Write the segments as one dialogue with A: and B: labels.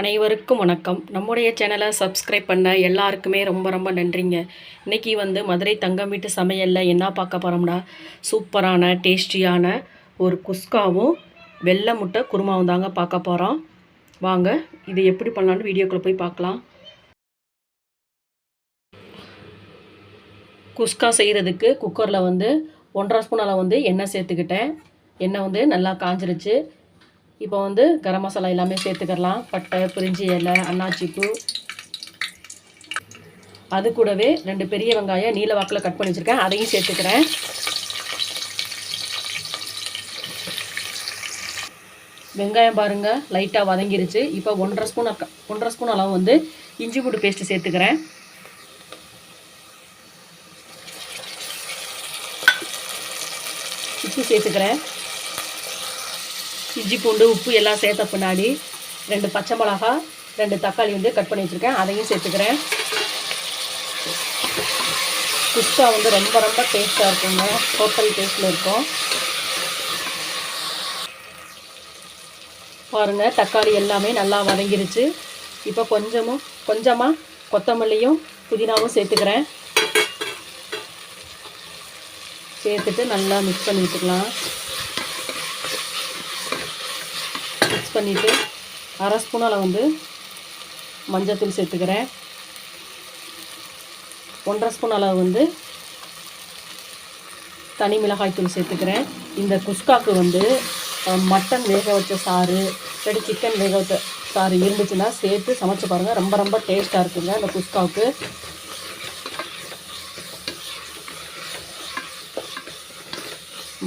A: அனைவருக்கும் வணக்கம். நம்முடைய சேனலை சப்ஸ்கிரைப் பண்ண எல்லாருக்குமே ரொம்ப ரொம்ப நன்றிங்க. இன்னைக்கு வந்து மதுரை தங்கம் வீட்டு சமையலில் என்ன பார்க்க போகிறோம்னா சூப்பரான டேஸ்டியான ஒரு குஸ்காவும் வெள்ளை முட்டை குருமாவும் தாங்க பார்க்க போகிறோம் வாங்க இது எப்படி பண்ணலான்னு வீடியோக்குள்ளே போய் பார்க்கலாம். குஸ்கா செய்கிறதுக்கு குக்கரில் வந்து ஒன்றரை ஸ்பூன் அளவு வந்து எண்ணெய் சேர்த்துக்கிட்டேன். எண்ணெய் வந்து நல்லா காஞ்சிருச்சு. இப்போ வந்து கரம் மசாலா எல்லாமே சேர்த்துக்கலாம் பட்டை பிரிஞ்சி இலை அன்னாச்சிப்பூ. அது கூடவே ரெண்டு பெரிய வெங்காயம் நீல வாக்கில் கட் பண்ணி வச்சுருக்கேன். அதையும் சேர்த்துக்கிறேன். வெங்காயம் பாருங்கள் லைட்டாக வதங்கிருச்சு. இப்போ ஒன்றரை ஸ்பூன் ஒன்றரை ஸ்பூன் அளவு வந்து இஞ்சி பூண்டு பேஸ்ட்டு சேர்த்துக்கிறேன். உப்பு சேர்த்துக்கிறேன். இஞ்சி பூண்டு உப்பு எல்லாம் சேர்த்த பின்னாடி ரெண்டு பச்சை மிளகா ரெண்டு தக்காளி வந்து கட் பண்ணி வச்சுருக்கேன். அதையும் சேர்த்துக்கிறேன். குஸ்கா வந்து ரொம்ப ரொம்ப டேஸ்ட்டாக இருக்குங்க. ஹோட்டல் டேஸ்ட்டில் இருக்கும். பாருங்கள் தக்காளி எல்லாமே நல்லா வதங்கிருச்சு. இப்போ கொஞ்சமும் கொஞ்சமாக கொத்தமல்லியும் புதினாவும் சேர்த்துக்கிறேன். சேர்த்துட்டு நல்லா மிக்ஸ் பண்ணி விட்டுக்கலாம் மிக்ஸ் பண்ணிவிட்டு அரை ஸ்பூன் அளவு வந்து மஞ்சத்தூள் சேர்த்துக்கிறேன். ஒன்றரை ஸ்பூன் அளவு வந்து தனி மிளகாய் தூள் சேர்த்துக்கிறேன். இந்த குஸ்காக்கு வந்து மட்டன் வேக வச்ச சாறு இல்லாட்டி சிக்கன் வேக வச்ச சாறு இருந்துச்சுன்னா சேர்த்து சமைச்சு பாருங்கள் ரொம்ப ரொம்ப டேஸ்ட்டாக இருக்குங்க இந்த குஸ்காவுக்கு.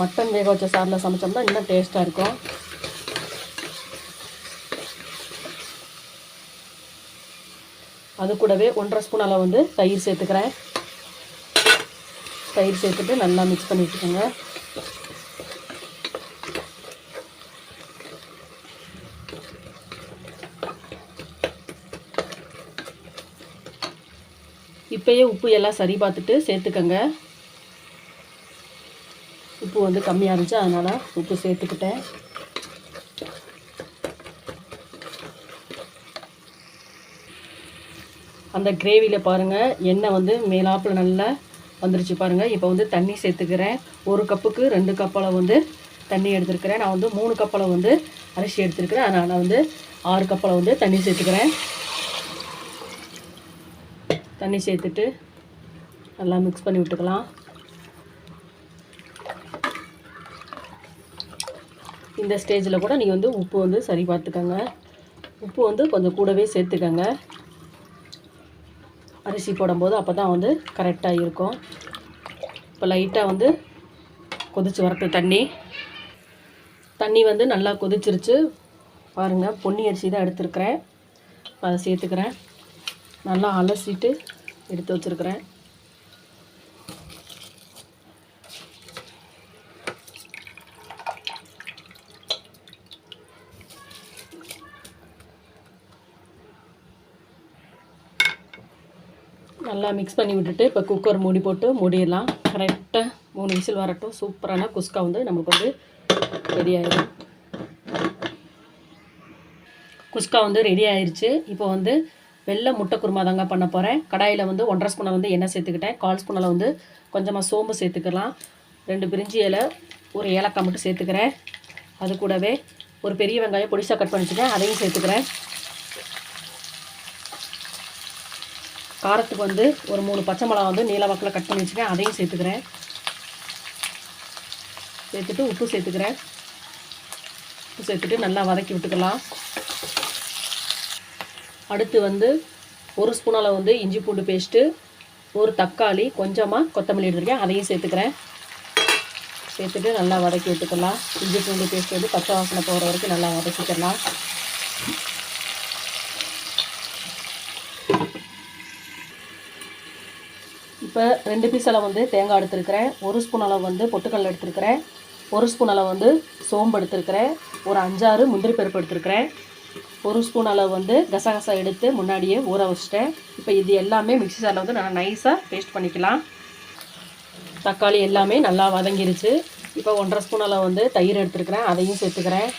A: மட்டன் வேக வச்ச சாறில் சமைச்சோம்னா இன்னும் டேஸ்ட்டாக இருக்கும். அது கூடவே ஒன்றரை ஸ்பூன் அளவு வந்து தயிர் சேர்த்துக்கிறேன். தயிர் சேர்த்துட்டு நல்லா மிக்ஸ் பண்ணி வச்சுக்கோங்க உப்பு எல்லாம் சரி பார்த்துட்டு சேர்த்துக்கங்க. உப்பு வந்து கம்மியாக இருந்துச்சு அதனால் உப்பு சேர்த்துக்கிட்டேன். அந்த கிரேவியில் பாருங்கள் எண்ணெய் வந்து மேலாப்பில் நல்லா வந்துருச்சு பாருங்கள் இப்போ வந்து தண்ணி சேர்த்துக்கிறேன். ஒரு கப்புக்கு ரெண்டு கப் வந்து தண்ணி எடுத்துருக்கிறேன். நான் வந்து மூணு கப் வந்து அரிசி எடுத்துருக்கிறேன். அதனால் நான் வந்து ஆறு கப் வந்து தண்ணி சேர்த்துக்கிறேன். தண்ணி சேர்த்துட்டு நல்லா மிக்ஸ் பண்ணி விட்டுக்கலாம். இந்த ஸ்டேஜில் கூட நீங்கள் வந்து உப்பு வந்து சரி பார்த்துக்கோங்க. உப்பு வந்து கொஞ்சம் கூடவே சேர்த்துக்கோங்க. அரிசி போடும்போது அப்போ தான் வந்து கரெக்டாக இருக்கும். இப்போ லைட்டாக வந்து கொதிச்சு வரட்டு தண்ணி. தண்ணி வந்து நல்லா கொதிச்சிருச்சு. பாருங்கள் பொன்னி அரிசி தான் எடுத்துருக்குறேன். இப்போ அதை சேர்த்துக்கிறேன். நல்லா அலசிட்டு எடுத்து வச்சுருக்கிறேன். நல்லா மிக்ஸ் பண்ணி விட்டுட்டு இப்போ குக்கர் மூடி போட்டு மூடிடலாம். கரெக்டாக மூணு விசில் வரட்டும். சூப்பரான குஸ்கா வந்து நமக்கு வந்து ரெடி ஆகிடும் குஸ்கா வந்து ரெடி ஆயிடுச்சு இப்போ வந்து வெள்ளை முட்டை குருமா தாங்க பண்ண போகிறேன் கடாயில் வந்து ஒன்றரை ஸ்பூனை வந்து எண்ணெய் சேர்த்துக்கிட்டேன். கால் ஸ்பூனில் வந்து கொஞ்சமாக சோம்பு சேர்த்துக்கலாம். ரெண்டு பிரிஞ்சி இலை ஒரு ஏலக்காய் மட்டும் சேர்த்துக்கிறேன். அது கூடவே ஒரு பெரிய வெங்காயம் பொடிசாக கட் பண்ணிச்சுக்கேன் அதையும் சேர்த்துக்கிறேன். காரத்துக்கு வந்து ஒரு மூணு பச்சை மிளகா வந்து நீல வாக்கில் கட் பண்ணி வச்சுருக்கேன் அதையும் சேர்த்துக்கிறேன். சேர்த்துட்டு உப்பு சேர்த்துக்கிறேன். உப்பு சேர்த்துட்டு நல்லா வதக்கி விட்டுக்கலாம். அடுத்து வந்து ஒரு ஸ்பூன் அளவு வந்து இஞ்சி பூண்டு பேஸ்ட்டு ஒரு தக்காளி கொஞ்சமாக கொத்தமல்லி எடுத்துருக்கேன். அதையும் சேர்த்துக்கிறேன். சேர்த்துட்டு நல்லா வதக்கி விட்டுக்கலாம். இஞ்சி பூண்டு பேஸ்ட் வந்து பச்சை வாசனை போகிற வரைக்கும் நல்லா வதக்கிக்கலாம். இப்போ ரெண்டு பீஸ் அளவு வந்து தேங்காய் எடுத்துருக்கிறேன். ஒரு ஸ்பூன் அளவு வந்து பொட்டுக்கடலை எடுத்துருக்கிறேன். ஒரு ஸ்பூன் அளவு வந்து சோம்பு எடுத்துருக்கிறேன். ஒரு அஞ்சாறு முந்திரி பருப்பு எடுத்துருக்கிறேன். ஒரு ஸ்பூன் அளவு வந்து கசகசா எடுத்து முன்னாடியே ஊற வச்சிட்டேன். இப்போ இது எல்லாமே மிக்சி சாரில் வந்து நான் நைஸாக பேஸ்ட் பண்ணிக்கலாம். தக்காளி எல்லாமே நல்லா வதங்கிருச்சு. இப்போ ஒன்றரை ஸ்பூன் அளவு வந்து தயிர் எடுத்துருக்கிறேன். அதையும் சேர்த்துக்கிறேன்.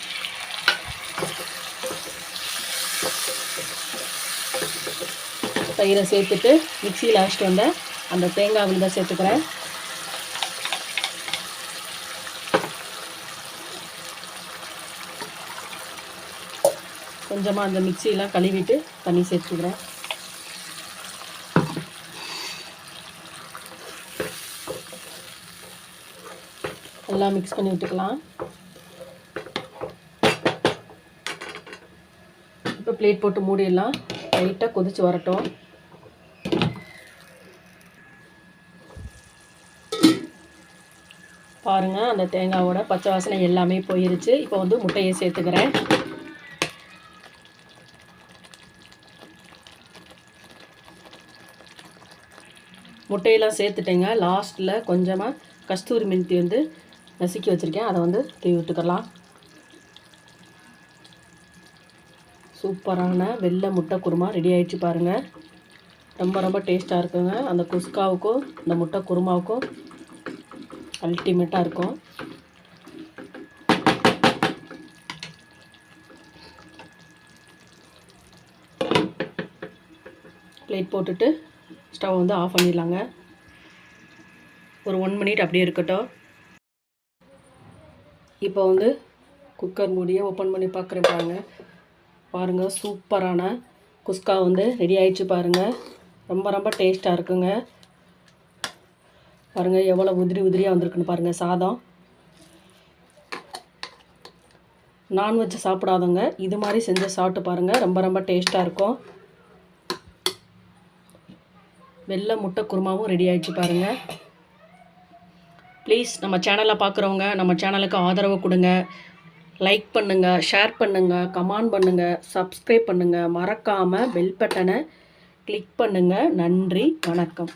A: தயிரை சேர்த்துட்டு மிக்சியில் அரைச்சிட்டு வந்தேன் அந்த தேங்காய் விழுதை சேர்த்துக்கிறேன். கொஞ்சமாக அந்த மிக்சியெலாம் கழுவிட்டு தண்ணி சேர்த்துக்கிறேன். எல்லாம் மிக்ஸ் பண்ணி விட்டுக்கலாம். இப்போ பிளேட் போட்டு மூடிடலாம். லைட்டாக கொதித்து வரட்டும். பாருங்கள் அந்த தேங்காவோட பச்சை வாசனை எல்லாமே போயிருச்சு. இப்போ வந்து முட்டையை சேர்த்துக்கிறேன். முட்டையெல்லாம் சேர்த்துட்டேங்க. லாஸ்ட்டில் கொஞ்சமாக கஸ்தூரி மெந்தி வந்து நசுக்கி வச்சுருக்கேன். அதை வந்து தூவி விட்டுக்கலாம். சூப்பரான வெள்ளை முட்டை குருமா ரெடி ஆகிடுச்சு பாருங்கள் ரொம்ப ரொம்ப டேஸ்ட்டாக இருக்குங்க. அந்த குஸ்காவுக்கும் இந்த முட்டை குருமாவுக்கும் அல்டிமேட்டாக இருக்கும். பிளேட் போட்டுட்டு ஸ்டவ் வந்து ஆஃப் பண்ணிடலாங்க. ஒரு ஒன் மினிட் அப்படியே இருக்கட்டும். இப்போ வந்து குக்கர் மூடியை ஓப்பன் பண்ணி பார்க்குறேன் பாருங்கள் பாருங்கள் சூப்பரான குஸ்கா வந்து ரெடி ஆயிடுச்சு பாருங்கள் ரொம்ப ரொம்ப டேஸ்ட்டாக இருக்குங்க. பாருங்கள் எவ்வளோ உதிரி உதிரியாக வந்திருக்குன்னு பாருங்கள் சாதம். நான்வெஜ் சாப்பிடாதவங்க இது மாதிரி செஞ்சு சாப்பிட்டு பாருங்கள் ரொம்ப ரொம்ப டேஸ்ட்டாக இருக்கும். வெள்ளை முட்டை குருமாவும் ரெடி ஆகிடுச்சு பாருங்கள் ப்ளீஸ் நம்ம சேனலை பார்க்குறவங்க நம்ம சேனலுக்கு ஆதரவு கொடுங்க. லைக் பண்ணுங்கள் ஷேர் பண்ணுங்கள் கமெண்ட் பண்ணுங்கள் சப்ஸ்கிரைப் பண்ணுங்கள் மறக்காமல் பெல் பட்டனை கிளிக் பண்ணுங்கள் நன்றி வணக்கம்.